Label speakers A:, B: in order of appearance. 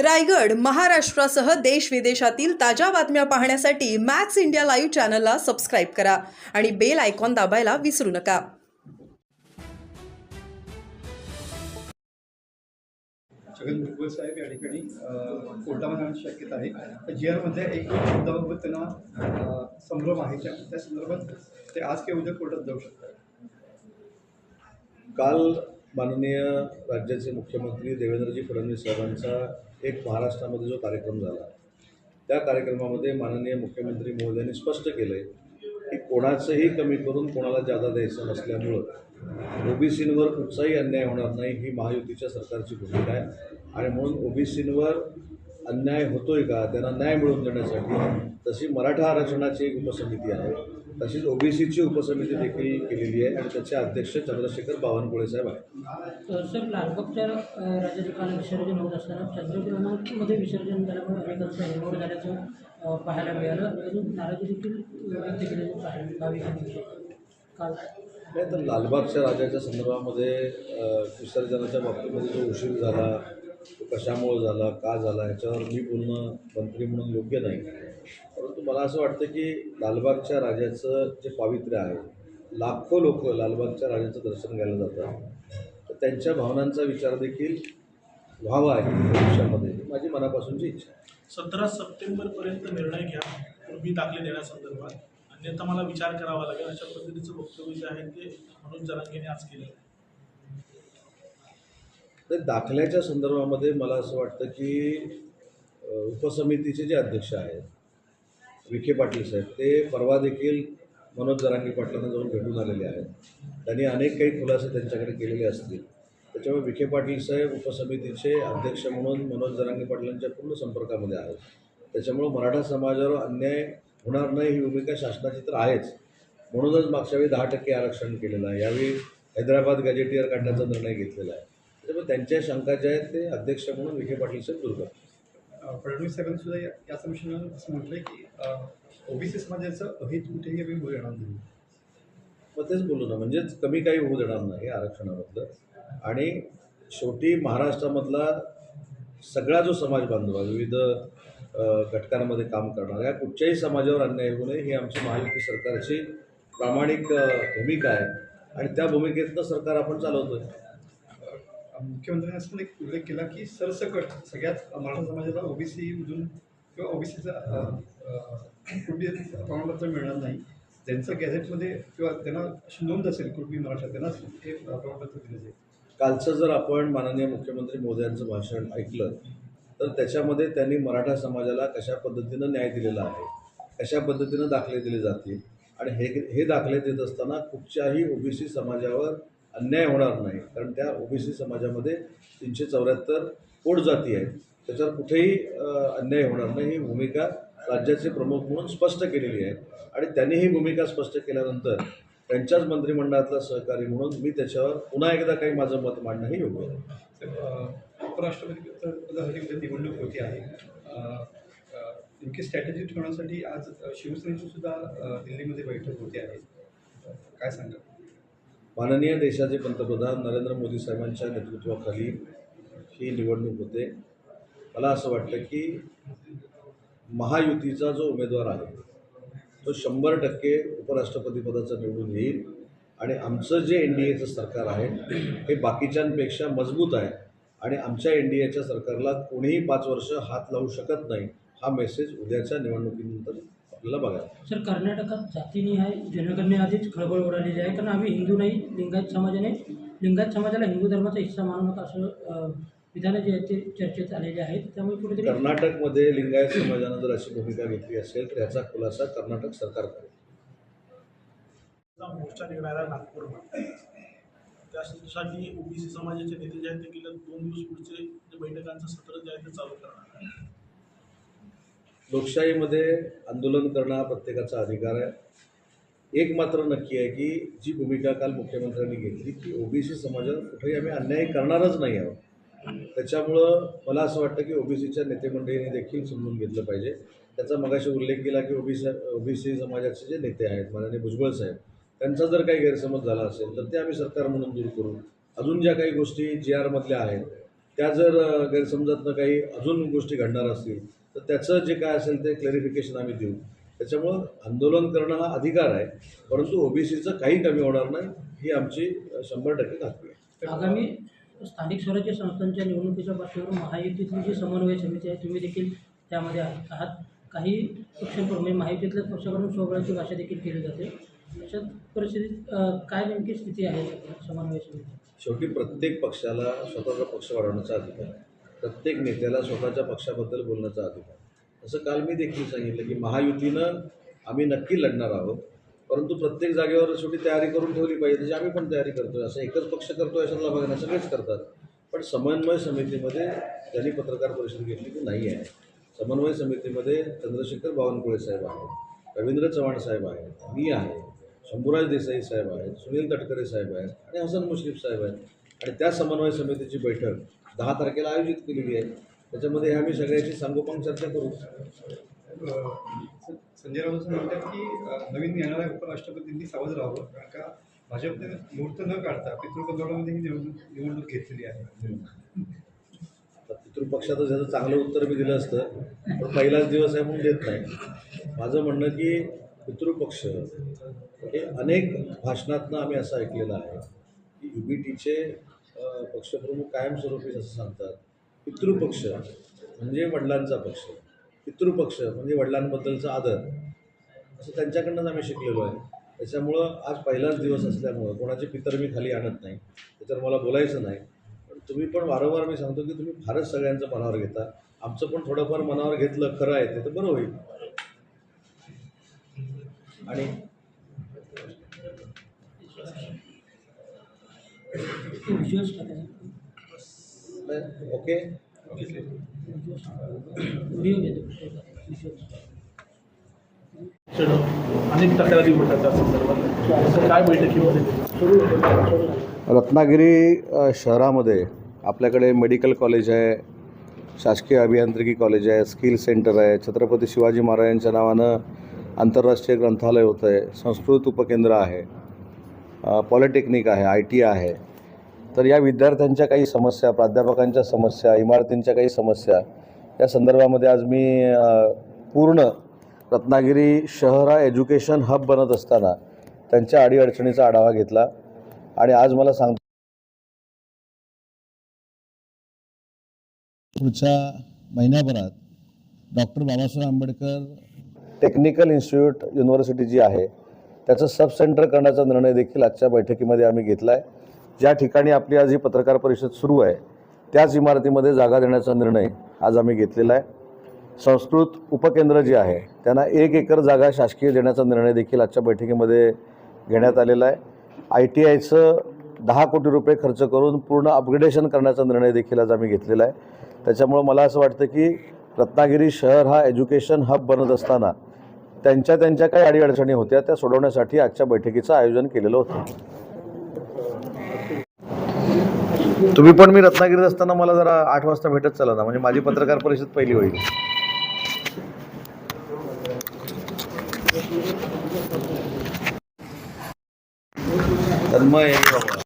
A: रायगड महाराष्ट्रासह देश विदेशातील ताज्या बातम्या पाहण्यासाठी मॅक्स इंडिया लाईव्ह चॅनलला सबस्क्राईब करा आणि बेल आयकॉन दाबायला विसरू नका.
B: छगन भुजबळ साहेब या ठिकाणी कोर्टामध्ये शक्यता आहे. जी आरमध्ये एक त्यांना संभ्रम आहे. त्या त्या संदर्भात ते आज किंवा उद्या कोर्टात जाऊ शकतात.
C: काल माननीय राज्याचे मुख्यमंत्री देवेंद्रजी फडणवीस साहेबांचा एक महाराष्ट्रामध्ये जो कार्यक्रम झाला त्या कार्यक्रमामध्ये माननीय मुख्यमंत्री महोदयांनी स्पष्ट केलं आहे की कोणाचंही कमी करून कोणाला जादा द्यायचं नसल्यामुळं ओबीसींवर कुठचाही अन्याय होणार नाही ही महायुतीच्या सरकारची भूमिका आहे. आणि म्हणून ओबीसींवर अन्याय होतोय का? त्यांना न्याय मिळवून देण्यासाठी तशी मराठा आरक्षणाची एक उपसमिती आहे. तशीच ओबीसीची उपसमिती देखील केलेली आहे आणि त्याचे अध्यक्ष चंद्रशेखर बावनकुळे साहेब आहेत.
D: सर लालबागच्या अ, राज्याचे काल विसर्जन होत असताना चंद्रपूरमध्ये विसर्जन झाल्यामुळे अनेकांचं हेरमोड झाल्याचं पाहायला मिळालं. आणि अजून नाराजी देखील व्यक्त भाविकांविषयी काल
C: नाही तर लालबागच्या राजाच्या संदर्भामध्ये विसर्जनाच्या बाबतीमध्ये जो उशीर झाला कशामुळे झाला का झाला याच्यावर मी बोलणं मंत्री म्हणून योग्य नाही. परंतु मला असं वाटतं की लालबागच्या राजाचं जे पावित्र्य आहे लाखो लोक लालबागच्या राजाचं दर्शन घ्यायला जातात. तर त्यांच्या भावनांचा विचार देखील व्हावा आहे भविष्यामध्ये माझी मनापासूनची इच्छा आहे.
E: सतरा सप्टेंबरपर्यंत निर्णय घ्या पूर्वी दाखले देण्यासंदर्भात. अन्यथा मला विचार करावा लागेल अशा पद्धतीचं वक्तव्य जे आहे ते मनोज जरांगेने आज केलं.
C: तर दाखल्याच्या संदर्भामध्ये मला असं वाटतं की उपसमितीचे जे अध्यक्ष आहेत विखे पाटील साहेब ते परवा देखील मनोज जरांगी पाटलांना जाऊन भेटून आलेले आहेत. त्यांनी अनेक काही खुलासे त्यांच्याकडे केलेले असतील. त्याच्यामुळे विखे पाटील साहेब उपसमितीचे अध्यक्ष म्हणून मनोज जरांगी पाटलांच्या पूर्ण संपर्कामध्ये आहेत. त्याच्यामुळं मराठा समाजावर अन्याय होणार नाही ही भूमिका शासनाची तर आहेच. म्हणूनच मागच्या वेळी दहा टक्के आरक्षण केलेलं आहे. यावेळी हैदराबाद गॅजेटियर काढण्याचा निर्णय घेतलेला आहे. त्याच्यामुळे त्यांच्या शंका ज्या आहेत ते अध्यक्ष म्हणून विखे पाटील साहेब दूर करतात.
B: फडणवीस साहेबांनी सुद्धा या अनुषंगानं असं म्हटलं आहे की ओबीसी समाजाचं अहित कुठेही आम्ही होऊ येणार नाही.
C: मग तेच बोलू ना म्हणजेच कमी काही होऊ देणार नाही आरक्षणामधलं आणि शेवटी महाराष्ट्रामधला सगळा जो समाज बांधव आहे विविध घटकांमध्ये काम करणारा या कुठच्याही समाजावर अन्याय होऊ नये ही आमची महायुती सरकारची प्रामाणिक भूमिका आहे. आणि त्या भूमिकेतनं सरकार आपण चालवतोय.
B: अ, मुख्यमंत्र्यांनी असं पण एक उल्लेख केला की सरसकट सगळ्यात मराठा समाजाला ओबीसीमधून किंवा ओबीसीचा कुठे प्रमाणपत्र मिळणार नाही. ज्यांचं गॅझेटमध्ये किंवा त्यांना अशी नोंद असेल कुठली मराठा त्यांनाच हे प्रमाणपत्र दिलं जाईल.
C: कालचं जर आपण माननीय मुख्यमंत्री मोदयांचं भाषण ऐकलं तर त्याच्यामध्ये त्यांनी मराठा समाजाला कशा पद्धतीनं न्याय दिलेला आहे कशा पद्धतीनं दाखले दिले जातील आणि हे हे दाखले देत असताना कुठच्याही ओबीसी समाजावर अन्याय होणार नाही. कारण त्या ओबीसी समाजामध्ये तीनशे चौऱ्याहत्तर पोट जाती आहेत. त्याच्यावर कुठेही अन्याय होणार नाही. ही भूमिका राज्याचे प्रमुख म्हणून स्पष्ट केलेली आहे. आणि त्यांनी ही भूमिका स्पष्ट केल्यानंतर त्यांच्याच मंत्रिमंडळातला सहकारी म्हणून मी त्याच्यावर पुन्हा एकदा काही माझं मत मांडणंही योग्य आहे
B: उपराष्ट्रपती निवडणूक होती आहे. नेमकी स्ट्रॅटेजी ठेवण्यासाठी आज शिवसेनेची सुद्धा दिल्लीमध्ये बैठक होती आहे. काय सांगा
C: माननीय देशाचे पंतप्रधान नरेंद्र मोदी साहेबांच्या नेतृत्वाखाली ही निवडणूक होते. मला असं वाटतं की महायुतीचा जो उमेदवार आहे तो शंभर टक्के उपराष्ट्रपतीपदाचा निवडून येईल आणि आमचं जे एन डी एचं सरकार आहे हे बाकीच्यांपेक्षा मजबूत आहे आणि आमच्या एन डी एच्या सरकारला कोणीही पाच वर्ष हात लावू शकत नाही हा मेसेज उद्याच्या निवडणुकीनंतर आपल्याला बघायला
D: सर कर्नाटकात जातीनिहाय जनगणने आधीच खळबळ उडालेली आहे. कारण आम्ही हिंदू नाही लिंगायत समाजाने लिंगायत समाजाला हिंदू धर्माचा हिस्सा मानू नका असं विधानं जे आहेत ते चर्चेत आलेले आहेत. त्यामुळे कुठेतरी
C: कर्नाटकमध्ये लिंगायत समाजानं जर अशी भूमिका घेतली असेल तर याचा खुलासा कर्नाटक सरकार करेल.
E: मोर्चा निघणार नागपूरमध्ये. त्यासाठी ओबीसी समाजाचे नेते जे आहेत ते गेल्या दोन दिवस पुढचे जे बैठकांचं सत्र जे आहे ते चालू करणार आहे
C: लोकशाहीमध्ये आंदोलन करणं हा प्रत्येकाचा अधिकार आहे. एक मात्र नक्की आहे की जी भूमिका काल मुख्यमंत्र्यांनी घेतली की ओबीसी समाजात कुठेही आम्ही अन्याय करणारच नाही आहोत. त्याच्यामुळं मला असं वाटतं की ओबीसीच्या नेतेमंडळीने देखील समजून घेतलं पाहिजे. त्याचा मगाशी उल्लेख केला की ओबीसी ओबीसी समाजाचे जे नेते आहेत माननीय भुजबळ साहेब त्यांचा जर काही गैरसमज झाला असेल तर ते आम्ही सरकार म्हणून दूर करू. अजून ज्या काही गोष्टी जी आरमधल्या आहेत त्या जर गैरसमजातनं काही अजून गोष्टी घडणार असतील तर त्याचं जे काय असेल ते क्लॅरिफिकेशन आम्ही देऊ. त्याच्यामुळं आंदोलन करणं हा अधिकार आहे परंतु ओबीसीचं काही कमी होणार नाही ही आमची शंभर टक्के खात्री आहे.
D: आगामी स्थानिक स्वराज्य संस्थांच्या निवडणुकीच्या पार्श्वभूमीवर महायुतीतली जी समन्वय समिती आहे तुम्ही देखील त्यामध्ये आहात. काही पक्षांकडून म्हणजे महायुतीतल्या पक्षाकडून स्वबळाची भाषा देखील केली जाते. अशा परिस्थितीत काय नेमकी स्थिती आहे समन्वय समिती
C: शेवटी प्रत्येक पक्षाला स्वतःचा पक्ष वाढवण्याचा अधिकार आहे. प्रत्येक नेत्याला स्वतःच्या पक्षाबद्दल बोलण्याचा अधिकार. असं काल मी देखील सांगितलं की महायुतीनं आम्ही नक्की लढणार आहोत परंतु प्रत्येक जागेवर शेवटी तयारी करून ठेवली पाहिजे त्याची आम्ही पण तयारी करतोय. असं एकच पक्ष करतोय अशातला बघा नाही सगळेच करतात. पण समन्वय समितीमध्ये त्यांनी पत्रकार परिषद घेतली ती नाही आहे. समन्वय समितीमध्ये चंद्रशेखर बावनकुळे साहेब आहेत रवींद्र चव्हाण साहेब आहेत मी आहे शंभूराज देसाई साहेब आहेत सुनील तटकरे साहेब आहेत आणि हसन मुश्रीफ साहेब आहेत. आणि त्या समन्वय समितीची बैठक दहा तारखेला आयोजित केलेली आहे. त्याच्यामध्ये आम्ही सगळ्याची सांगोपांग चर्चा करू.
B: संजय राऊत म्हणतात की नवीन येणाऱ्या उपराष्ट्रपतींनी सावध राहावं कारण का भाजपने मुहूर्त न काढता पितृपंधरामध्ये ही निवडणूक निवडणूक घेतलेली आहे.
C: पितृपक्षाचं ज्याचं चांगलं उत्तर मी दिलं असतं पण पहिलाच दिवस आहे म्हणून देत नाही. माझं म्हणणं की पितृपक्ष हे अनेक भाषणातनं आम्ही असं ऐकलेलं आहे की यू बी टीचे पक्षप्रमुख कायमस्वरूपी असं सांगतात पितृपक्ष म्हणजे वडिलांचा पक्ष पितृपक्ष म्हणजे वडिलांबद्दलचा आदर. असं त्यांच्याकडनंच आम्ही शिकलेलो आहे. त्याच्यामुळं आज पहिलाच दिवस असल्यामुळं कोणाचे पितर मी खाली आणत नाही त्याच्यावर मला बोलायचं नाही. पण तुम्ही पण वारंवार मी सांगतो की तुम्ही फारच सगळ्यांचं मनावर घेता. आमचं पण थोडंफार मनावर घेतलं खरं आहे ते तर बरं होईल. आणि
D: व्हिज्युअल्स टाकायचे
C: ओके
D: व्हिडिओ घेतो व्हिज्युअल्स
E: अनेक तक्रारी होतात त्या संदर्भात. असं काय बैठकीमध्ये
C: रत्नागिरी शहरामध्ये आपल्याकडे मेडिकल कॉलेज आहे शासकीय अभियांत्रिकी कॉलेज आहे स्किल सेंटर आहे. छत्रपती शिवाजी महाराजांच्या नावानं आंतरराष्ट्रीय ग्रंथालय होतं आहे संस्कृत उपकेंद्र आहे पॉलिटेक्निक आहे आय टी आहे. तर या विद्यार्थ्यांच्या काही समस्या प्राध्यापकांच्या समस्या इमारतींच्या काही समस्या या संदर्भामध्ये आज मी पूर्ण रत्नागिरी शहर हा एज्युकेशन हब बनत असताना त्यांच्या अडीअडचणीचा आढावा घेतला आणि आज मला सांग पुढच्या महिन्याभरात doctor Babasaheb Ambedkar technical institute university जी आहे त्याचं सब सेंटर करण्याचा निर्णय देखील आजच्या बैठकीमध्ये आम्ही घेतला आहे ज्या ठिकाणी आपली आज ही पत्रकार परिषद सुरू आहे त्याच इमारतीमध्ये जागा देण्याचा निर्णय आज आम्ही घेतलेला आहे. संस्कृत उपकेंद्र जे आहे त्यांना एक एकर जागा शासकीय देण्याचा निर्णय देखील आजच्या बैठकीमध्ये घेण्यात आलेला आहे. आय टी आयचं दहा कोटी रुपये खर्च करून पूर्ण अपग्रेडेशन करण्याचा निर्णय देखील आज आम्ही घेतलेला आहे. त्याच्यामुळं मला असं वाटतं की रत्नागिरी शहर हा एज्युकेशन हब बनत असताना त्यांच्या त्यांच्या काही अडीअडचणी होत्या त्या सोडवण्यासाठी आजच्या बैठकीचं आयोजन केलेलं होतं. तुम्ही पण मी रत्नागिरीत असताना मला जरा आठ वाजता भेटत चला ना. म्हणजे माझी पत्रकार परिषद पहिली होईल. तन्मय बाबा